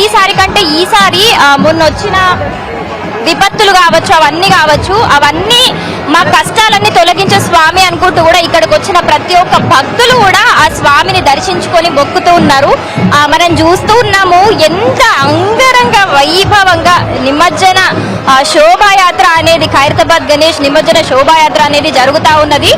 ప్రతిసారి కంటే ఈసారి మొన్న వచ్చిన విపత్తులు కావచ్చు అవన్నీ కావచ్చు అవన్నీ మా కష్టాలన్నీ తొలగించే స్వామి అనుకుంటూ కూడా ఇక్కడికి వచ్చిన ప్రతి ఒక్క భక్తులు కూడా ఆ స్వామిని దర్శించుకొని మొక్కుతూ ఉన్నారు. మనం చూస్తూ ఉన్నాము ఎంత అంగరంగ వైభవంగా నిమజ్జన శోభాయాత్ర అనేది ఖైరతాబాద్ గణేష్ నిమజ్జన శోభాయాత్ర అనేది జరుగుతూ ఉన్నది.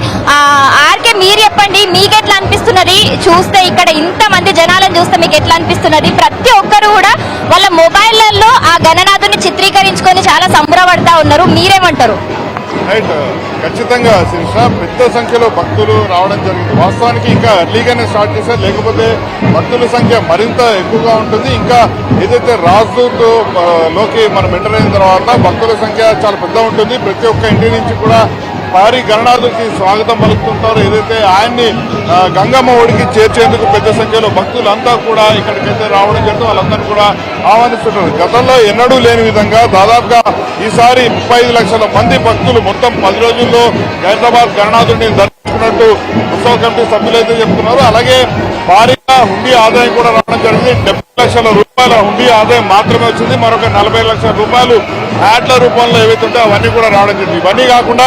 ఆర్కే మీరు చెప్పండి మీకు ఎట్లా అనిపిస్తున్నది? చూస్తే ఇక్కడ ఇంతమంది జనాలను చూస్తే మీకు ఎట్లా అనిపిస్తున్నది? ప్రతి అందరూ కూడా వాళ్ళ మొబైల్లలో ఆ గణనాథుని చిత్రీకరించుకొని చాలా సంబరపడతా ఉన్నారు. మీరేమంటారు? రైట్ ఖచ్చితంగా శిరీష పెద్ద సంఖ్యలో భక్తులు రావడం జరిగింది. వాస్తవానికి ఇంకా ఎర్లీగానే స్టార్ట్ చేశారు. లేకపోతే భక్తుల సంఖ్య మరింత ఎక్కువగా ఉంటుంది. ఇంకా ఏదైతే రాజదూత్లోకి మనం ఎంటర్ అయిన తర్వాత భక్తుల సంఖ్య చాలా పెద్ద ఉంటుంది. ప్రతి ఒక్క ఇంటి నుంచి కూడా భారీ గణనాథుడికి స్వాగతం పలుకుతుంటారో. ఏదైతే ఆయన్ని గంగమ్మ ఒడికి చేర్చేందుకు పెద్ద సంఖ్యలో భక్తులంతా కూడా ఇక్కడికైతే రావడం జరిగింది వాళ్ళందరూ కూడా ఆహ్వానిస్తుంటారు. గతంలో ఎన్నడూ లేని విధంగా దాదాపుగా ఈసారి ముప్పై లక్షల మంది భక్తులు మొత్తం పది రోజుల్లో హైదరాబాద్ గణనాథుడిని దర్శించుకున్నట్టు ఉత్సవ కమిటీ సభ్యులైతే చెప్తున్నారు. అలాగే భారీగా హుండీ ఆదాయం కూడా రావడం జరిగింది. డెబ్బై లక్షల రూపాయల హుండీ ఆదాయం మాత్రమే వచ్చింది. మరొక నలభై లక్షల రూపాయలు యాడ్ల రూపంలో ఏవైతే ఉంటే అవన్నీ కూడా రావడం జరిగింది. ఇవన్నీ కాకుండా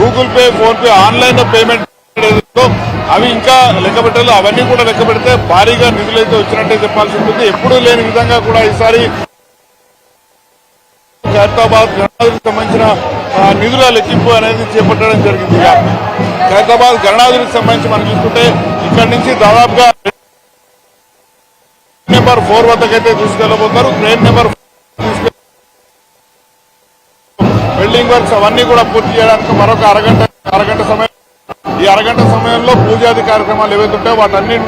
Google Pay PhonePe online payment అవి ఇంకా లెక్క పెట్టాలి అవన్నీ కూడా లెక్క పెడితే భారీగా నిధులైతే వచ్చినట్టే చెప్పాల్సి ఉంటుంది. ఎప్పుడూ లేని విధంగా కూడా ఈసారి ఖైరతాబాద్ గణనాథుడికి సంబంధించిన నిధుల లెక్కింపు అనేది చేపట్టడం జరిగింది. ఖైరతాబాద్ గణనాథుడికి సంబంధించి మనం చూసుకుంటే ఇక్కడి నుంచి దాదాపుగా నెంబర్ ఫోర్ వద్దకైతే తీసుకెళ్ళబోతారు ట్రైన్ నెంబర్ తీసుకెళ్ళి బిల్డింగ్ వర్క్స్ అవన్నీ కూడా పూర్తి చేయడానికి మరొక అరగంట అరగంట సమయం. ఈ అరగంట సమయంలో పూజాది కార్యక్రమాలు ఏవైతే ఉంటాయో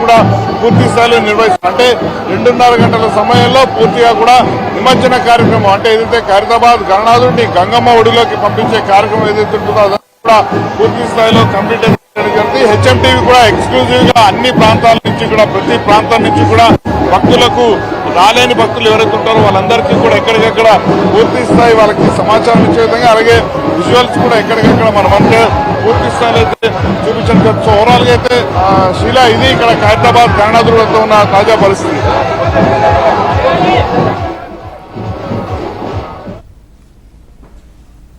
కూడా పూర్తి స్థాయిలో నిర్వహిస్తారు. అంటే రెండున్నర గంటల సమయంలో పూర్తిగా కూడా నిమజ్జన కార్యక్రమం అంటే ఏదైతే ఖైరతాబాద్ గణనాథుడిని గంగమ్మ ఒడిలోకి పంపించే కార్యక్రమం ఏదైతే ఉంటుందో అదంతా కూడా పూర్తి స్థాయిలో కంప్లీట్ చేయడం జరిగింది. హెచ్ఎంటీవీ కూడా ఎక్స్క్లూజివ్గా అన్ని ప్రాంతాల నుంచి కూడా ప్రతి ప్రాంతం నుంచి కూడా భక్తులకు రాలేని భక్తులు ఎవరైతే ఉంటారో వాళ్ళందరికీ కూడా ఎక్కడికక్కడ పూర్తి స్థాయి వాళ్ళకి సమాచారం ఇచ్చే విధంగా అలాగే విజువల్స్ కూడా ఎక్కడికక్కడ మనం అంటే పూర్తి స్థాయిలో అయితే చూపించడం సో ఓవరాల్గా అయితే శిలా ఇది ఇక్కడ హైదరాబాద్ గణనాథుడు ఉన్న తాజా పరిస్థితి.